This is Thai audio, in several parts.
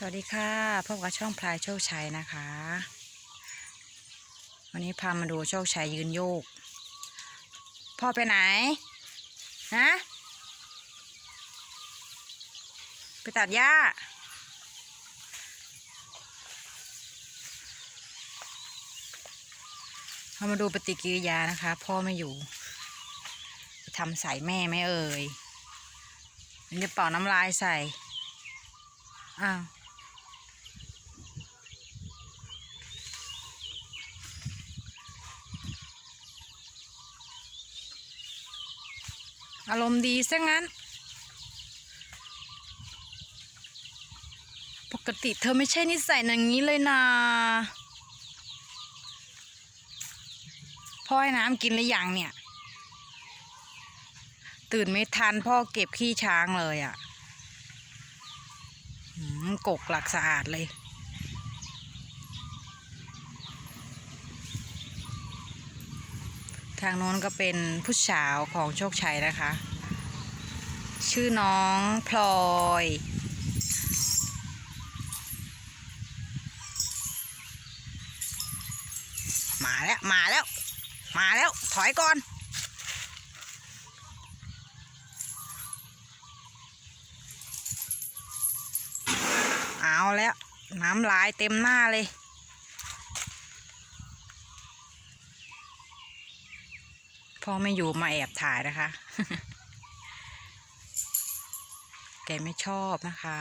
สวัสดีค่ะพบกับช่องพลายโชคชัยนะคะ วันนี้พามาดูโชคชัยยืนโยก พ่อไปไหนฮะไปตัดหญ้า เรามาดูปฏิกิริยานะคะ พ่อไม่อยู่ทำใส่แม่ไหมเอ่ยมันจะเป่าน้ำลายใส่อ้าว อารมณ์ดีซะงั้น ปกติเธอไม่ใช่นิสัยอย่างนี้เลยนะพ่อให้น้ำกินหรือยังเนี่ย ตื่นไม่ทันพ่อเก็บขี้ช้างเลยอะ่ะหืมกกหลักสะอาดเลย ทางโน้นก็เป็นผู้สาวของโชคชัยนะคะ ชื่อน้องพลอยมาแล้วมาแล้ว มาแล้ว ถอยก่อน เอาแล้ว น้ำลายเต็มหน้าเลย พ่อไม่อยู่มาแอบถ่ายนะคะ แกไม่ชอบนะคะ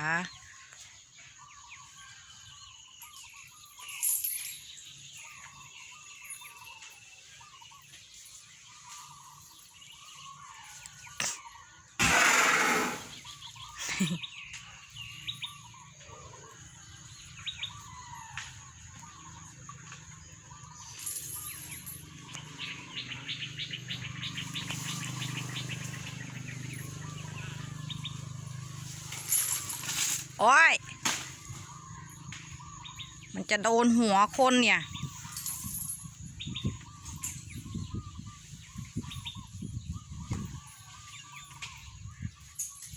โอ้ย มันจะโดนหัวคนเนี่ย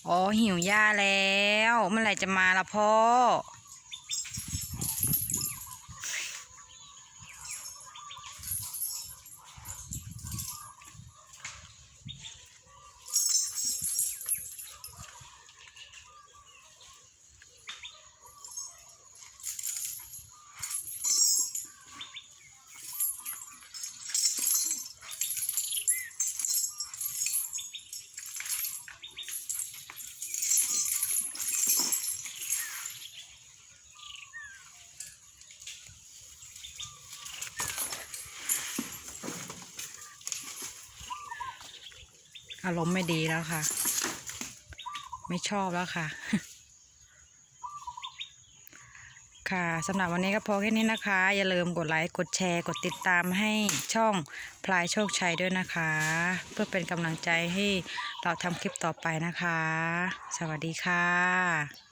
อ๋อหิวยาแล้ว เมื่อไหร่จะมาละพ่อ อารมณ์ไม่ดีแล้วค่ะ ไม่ชอบแล้วค่ะ ค่ะสำหรับวันนี้ก็พอแค่นี้นะคะ อย่าลืมกดไลค์กดแชร์ กดติดตามให้ช่องพลายโชคชัยด้วยนะคะ เพื่อเป็นกำลังใจให้เราทำคลิปต่อไปนะคะ สวัสดีค่ะ